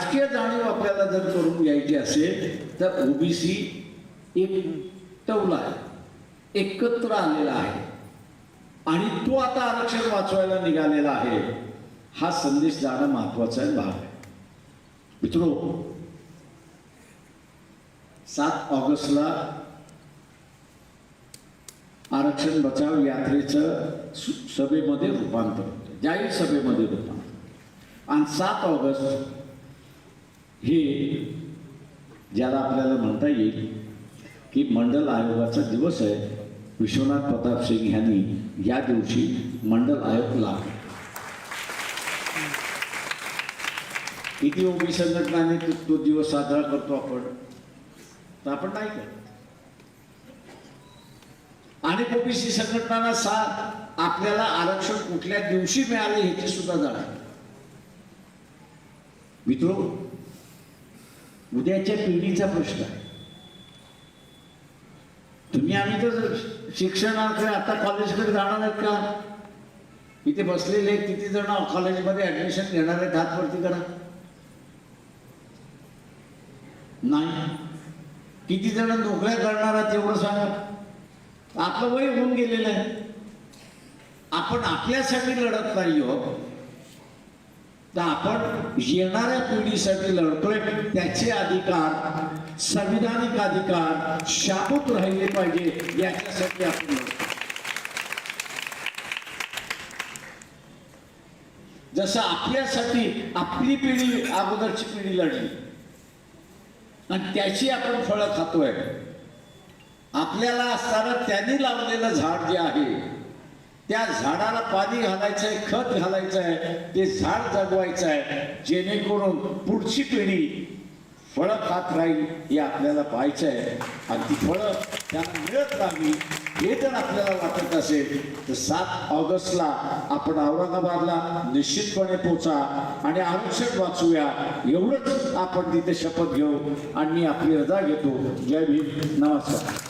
राजकीय जाणीव आपल्याला जर करून घ्यायची असेल तर ओबीसी एक टवला आहे एकत्र आलेला आहे. आणि तो आता आरक्षण वाचवायला निघालेला आहे. हा संदेश जाणं महत्त्वाचा आहे भाग आहे. मित्रो सात ऑगस्टला आरक्षण बचाव यात्रेचं सभेमध्ये रूपांतर होतं. जाहीर सभेमध्ये रूपांतर. आणि सात ऑगस्ट हे ज्याला आपल्याला म्हणता येईल की मंडल आयोगाचा दिवस आहे. विश्वनाथ प्रताप सिंग यांनी या दिवशी मंडल आयोग लागला किती ओबी संघटनाने तो- तो दिवस साजरा करतो आपण? तर आपण नाही करत. आणि ओबीसी संघटनांना सा आपल्याला आरक्षण कुठल्या दिवशी मिळाले ह्याची सुद्धा जाणार मित्रो उद्याच्या पिढीचा प्रश्न आहे. तुम्ही आम्ही तर शिक्षणाकडे आता कॉलेजकडे जाणार आहेत का? इथे बसलेले किती जण? कॉलेजमध्ये ऍडमिशन घेणार आहेत हात वरती करा. नाही. किती जण नोकऱ्या करणार आहेत एवढं सांगा. आपलं वय होऊन गेलेलं आहे. आपण आपल्यासाठी लढत नाही हो. तर आपण येणाऱ्या पिढीसाठी लढतोय. त्याचे अधिकार संविधानिक अधिकार शाबूत राहिले पाहिजे याच्यासाठी आपण जसं आपल्यासाठी आपली पिढी अगोदरची पिढी लढली आणि त्याची आपण फळं खातोय. आपल्याला असताना त्यांनी लावलेलं झाड जे आहे त्या झाडाला पाणी घालायचंय खत घालायचंय ते झाड जगवायचं आहे जेणेकरून पुढची पिढी फळं खात राहील हे आपल्याला पाहायचं आहे आणि ती फळं त्यांना मिळत राहावी हे जर आपल्याला वाटत असेल तर सात ऑगस्टला आपण औरंगाबादला निश्चितपणे पोचा आणि आरक्षण वाचूया. एवढंच आपण तिथे शपथ घेऊ आणि मी आपली रजा घेतो. जय भीम. नमस्कार.